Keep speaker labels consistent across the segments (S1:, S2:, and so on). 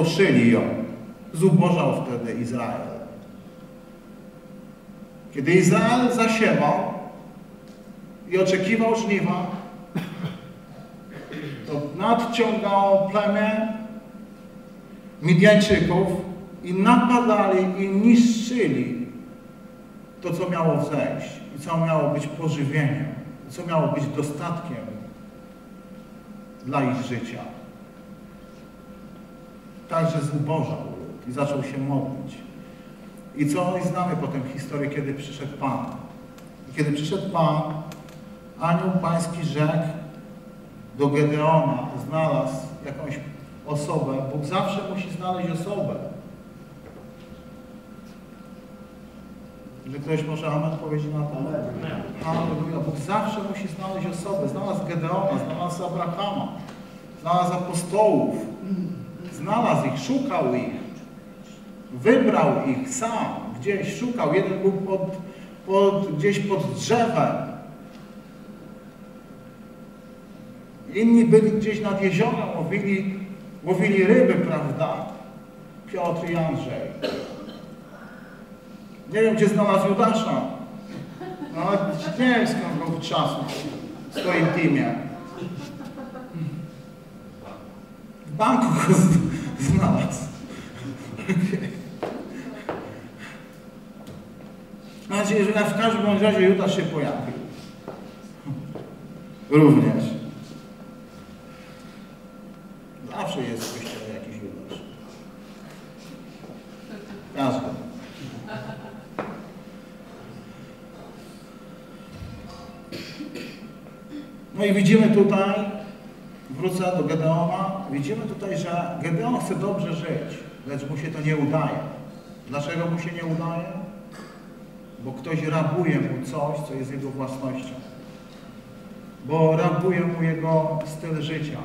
S1: spustoszyli ją. Zubożał wtedy Izrael. Kiedy Izrael zasiewał i oczekiwał żniwa, to nadciągało plemię Midianczyków i napadali i niszczyli to, co miało wzejść i co miało być pożywieniem, co miało być dostatkiem dla ich życia. Także zubożał i zaczął się modlić. I co? I znamy potem historię, kiedy przyszedł Pan. I kiedy przyszedł Pan, anioł pański rzekł do Gedeona, znalazł jakąś osobę. Bóg zawsze musi znaleźć osobę. Że ktoś może amen powiedzieć na to? Halleluja. Bóg zawsze musi znaleźć osobę. Znalazł Gedeona, znalazł Abrahama, znalazł apostołów. Znalazł ich, szukał ich. Wybrał ich sam, gdzieś szukał. Jeden był pod, pod, gdzieś pod drzewem. Inni byli gdzieś nad jeziorem, łowili, łowili ryby, prawda? Piotr i Andrzej. Nie wiem, gdzie znalazł Judasza. No, nie wiem, skąd go w swoim teamie. W banku go znalazł. Mam nadzieję, że w każdym razie Judasz się pojawił. Również. Zawsze jest w jakiś Judasz. Każdy. No i widzimy tutaj, widzimy tutaj, że Gedeon chce dobrze żyć, lecz mu się to nie udaje. Dlaczego mu się nie udaje? Bo ktoś rabuje mu coś, co jest jego własnością. Bo rabuje mu jego styl życia.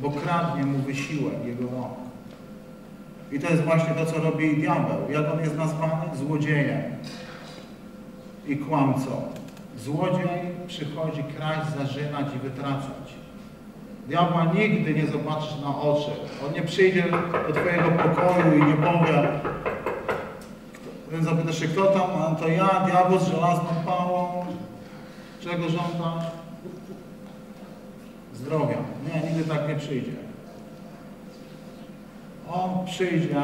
S1: Bo kradnie mu wysiłek jego rąk. I to jest właśnie to, co robi diabeł. Jak on jest nazwany? Złodziejem i kłamcą. Złodziej przychodzi kraść, zarzynać i wytracać. Diabła nigdy nie zobaczysz na oczy. On nie przyjdzie do Twojego pokoju i nie powie, więc zapytasz się, kto tam? A to ja, diabeł z żelazną pałą. Czego żądasz? Zdrowia. Nie, nigdy tak nie przyjdzie. On przyjdzie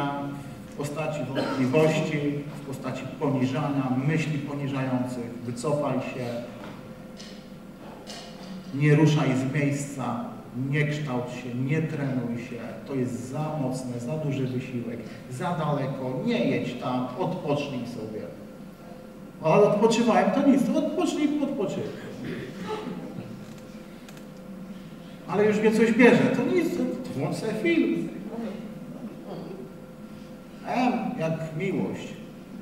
S1: w postaci wątpliwości, w postaci poniżania, myśli poniżających. Wycofaj się, nie ruszaj z miejsca, nie kształć się, nie trenuj się. To jest za mocne, za duży wysiłek, za daleko, nie jedź tam, odpocznij sobie. Ale odpoczywałem, to nic, odpocznij, odpoczywaj. Ale już mnie coś bierze, to nic, włącz film. M jak miłość.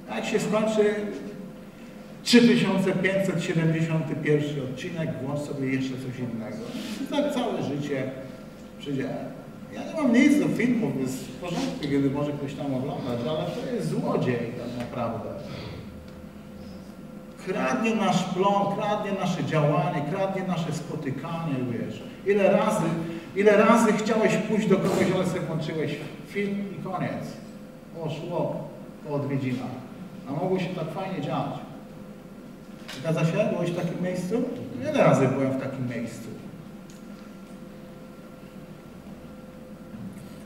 S1: Jak się skończy 3571 odcinek, włącz sobie jeszcze coś innego. Tak całe życie przyjdzie. Ja nie mam nic do filmów, jest w porządku, kiedy może ktoś tam oglądać, ale to jest złodziej tak naprawdę. Kradnie nasz plon, kradnie nasze działanie, kradnie nasze spotykanie, wiesz. Ile razy, ile razy chciałeś pójść do kogoś, ale sobie włączyłeś film i koniec. Poszło po odwiedzinach. A mogło się tak fajnie dziać. Zgadza się? Byłeś w takim miejscu? Wiele razy byłem w takim miejscu.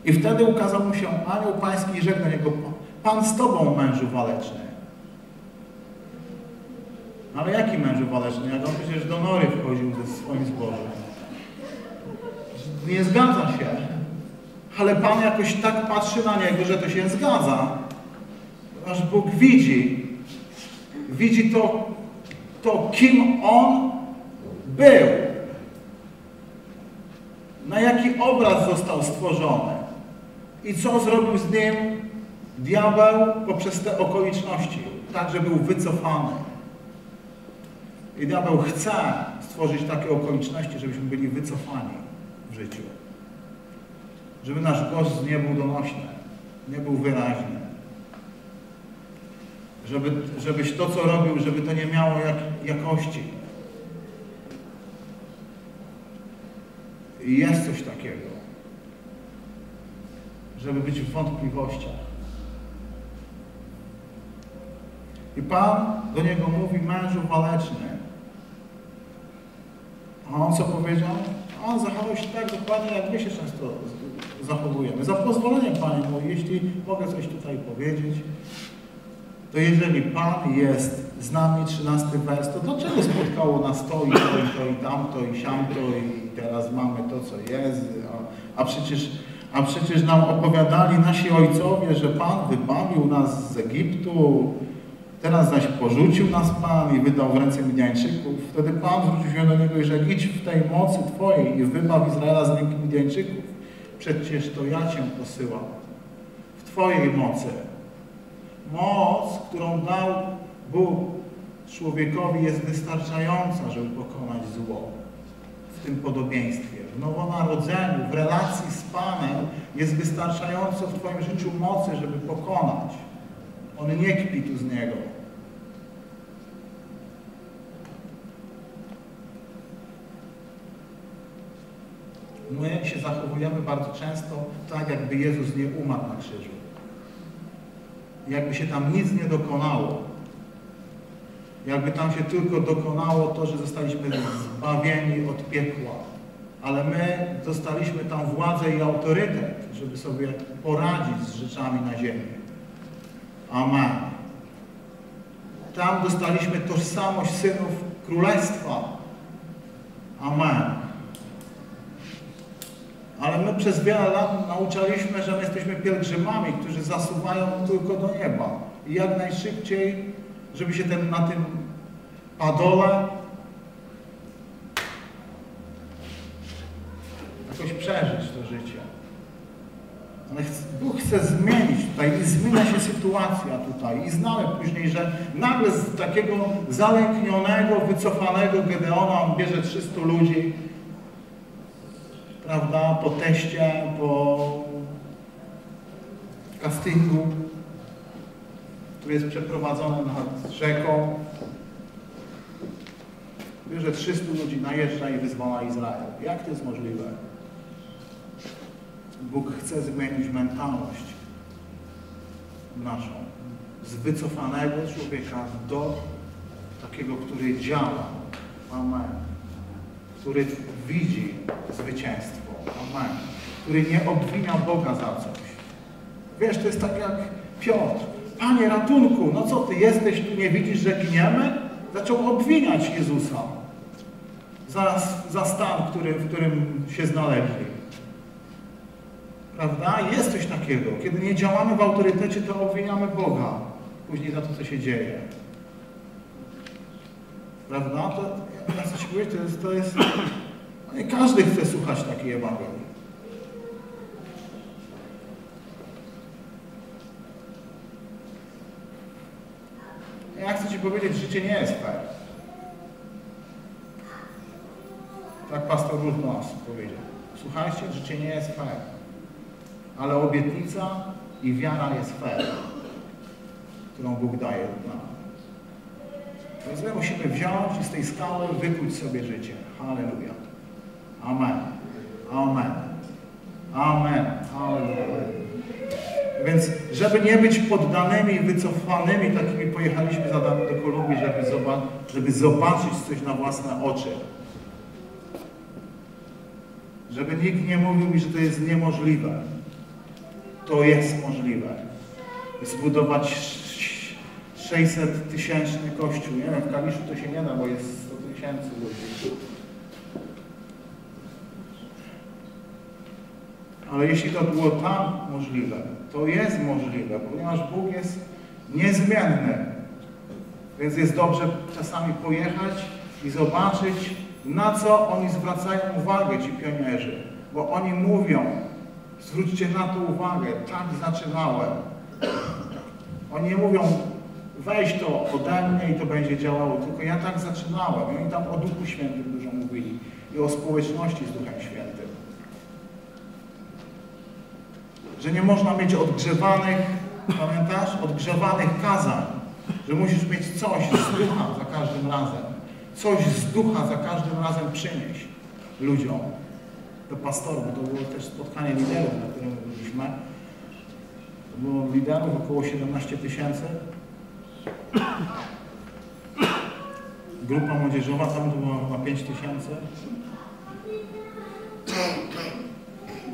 S1: I wtedy ukazał mu się anioł pański i rzekł do niego, Pan z tobą, mężu waleczny. Ale jaki mężu waleczny? Jak on przecież do nory wchodził ze swoim zbożem. Nie zgadza się. Ale Pan jakoś tak patrzy na niego, że to się zgadza. Ponieważ Bóg widzi. Widzi to, to kim on był. Na jaki obraz został stworzony. I co zrobił z nim diabeł poprzez te okoliczności. Tak, że był wycofany. I diabeł chce stworzyć takie okoliczności, żebyśmy byli wycofani w życiu. Żeby nasz głos nie był donośny, nie był wyraźny. Żeby, żebyś to, co robił, żeby to nie miało jak, jakości. I jest coś takiego. żeby być w wątpliwościach. I Pan do niego mówi, mężu waleczny. A on co powiedział? A on zachował się tak dokładnie, jak my się często zachowujemy. Za pozwoleniem, Panie mój, jeśli mogę coś tutaj powiedzieć, to jeżeli Pan jest z nami, 13 wers, to dlaczego spotkało nas to i to i to i tamto i siamto i teraz mamy to, co jest, a, a przecież a przecież nam opowiadali nasi ojcowie, że Pan wybawił nas z Egiptu, teraz zaś porzucił nas Pan i wydał w ręce Midianczyków. Wtedy Pan zwrócił się do niego i rzekł, idź w tej mocy Twojej i wybaw Izraela z ręki Midianczyków. Przecież to ja Cię posyłam. W Twojej mocy. Moc, którą dał Bóg człowiekowi jest wystarczająca, żeby pokonać zło w tym podobieństwie. W nowonarodzeniu, w relacji z Panem jest wystarczająco w Twoim życiu mocy, żeby pokonać. On nie kpi tu z Niego. My się zachowujemy bardzo często tak, jakby Jezus nie umarł na krzyżu. Jakby się tam nic nie dokonało. Jakby tam się tylko dokonało to, że zostaliśmy zbawieni od piekła. Ale my dostaliśmy tam władzę i autorytet, żeby sobie poradzić z rzeczami na ziemi. Amen. Tam dostaliśmy tożsamość synów królestwa. Amen. My przez wiele lat nauczaliśmy, że my jesteśmy pielgrzymami, którzy zasuwają tylko do nieba. I jak najszybciej, żeby się ten, na tym padole jakoś przeżyć to życie. Ale Bóg chce zmienić tutaj i zmienia się sytuacja tutaj. I znamy później, że nagle z takiego zalęknionego, wycofanego Gedeona on bierze 300 ludzi, prawda, po teście, po castingu, który jest przeprowadzony nad rzeką. Bierze 300 ludzi, najeżdża i wyzwala Izrael. Jak to jest możliwe? Bóg chce zmienić mentalność naszą. Z wycofanego człowieka do takiego, który działa. Amen. Który widzi zwycięstwo. Amen. Który nie obwinia Boga za coś. Wiesz, to jest tak jak Piotr. Panie, ratunku, no co ty jesteś, tu nie widzisz, że giniemy? Zaczął obwiniać Jezusa za, za stan, który, w którym się znaleźli. Prawda? Jest coś takiego. Kiedy nie działamy w autorytecie, to obwiniamy Boga później za to, co się dzieje. Prawda? To, chcę Ci powiedzieć, to jest, to jest... Nie każdy chce słuchać takiej Ewangelii. Ja chcę Ci powiedzieć, życie nie jest fair. Tak pastor Ruth nas powiedział. Słuchajcie, życie nie jest fair ale obietnica i wiara jest fair, którą Bóg daje nam. Więc my musimy wziąć i z tej skały wykuć sobie życie. Halleluja. Amen. Amen. Amen. Halleluja. Więc żeby nie być poddanymi, wycofanymi, takimi pojechaliśmy do Kolumbii, żeby, zobac żeby zobaczyć coś na własne oczy. Żeby nikt nie mówił mi, że to jest niemożliwe to jest możliwe. Zbudować 600 tysięczny kościół. Nie wiem, w Kaliszu to się nie da, bo jest 100 tysięcy ludzi. Ale jeśli to było tam możliwe, to jest możliwe, ponieważ Bóg jest niezmienny. Więc jest dobrze czasami pojechać i zobaczyć, na co oni zwracają uwagę, ci pionierzy. Bo oni mówią, Zwróćcie na to uwagę, tak zaczynałem. Oni nie mówią, weź to ode mnie i to będzie działało, tylko ja tak zaczynałem. I oni tam o Duchu Świętym dużo mówili i o społeczności z Duchem Świętym. Że nie można mieć odgrzewanych, pamiętasz, odgrzewanych kazań, że musisz mieć coś z Ducha za każdym razem. Coś z Ducha za każdym razem przynieść ludziom do pastorów, bo to było też spotkanie liderów, na którym byliśmy, było liderów około 17 tysięcy. Grupa młodzieżowa tam to było chyba 5 tysięcy.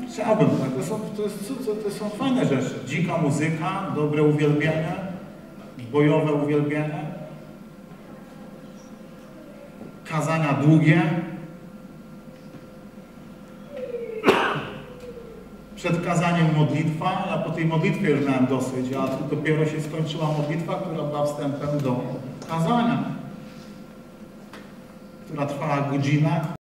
S1: Chciałbym, tak, to są, to, jest, to są fajne rzeczy. Dzika muzyka, dobre uwielbienie, bojowe uwielbienie, kazania długie, przed kazaniem modlitwa. Ja po tej modlitwie już miałem dosyć, a tu dopiero się skończyła modlitwa, która była wstępem do kazania, która trwała godzinę.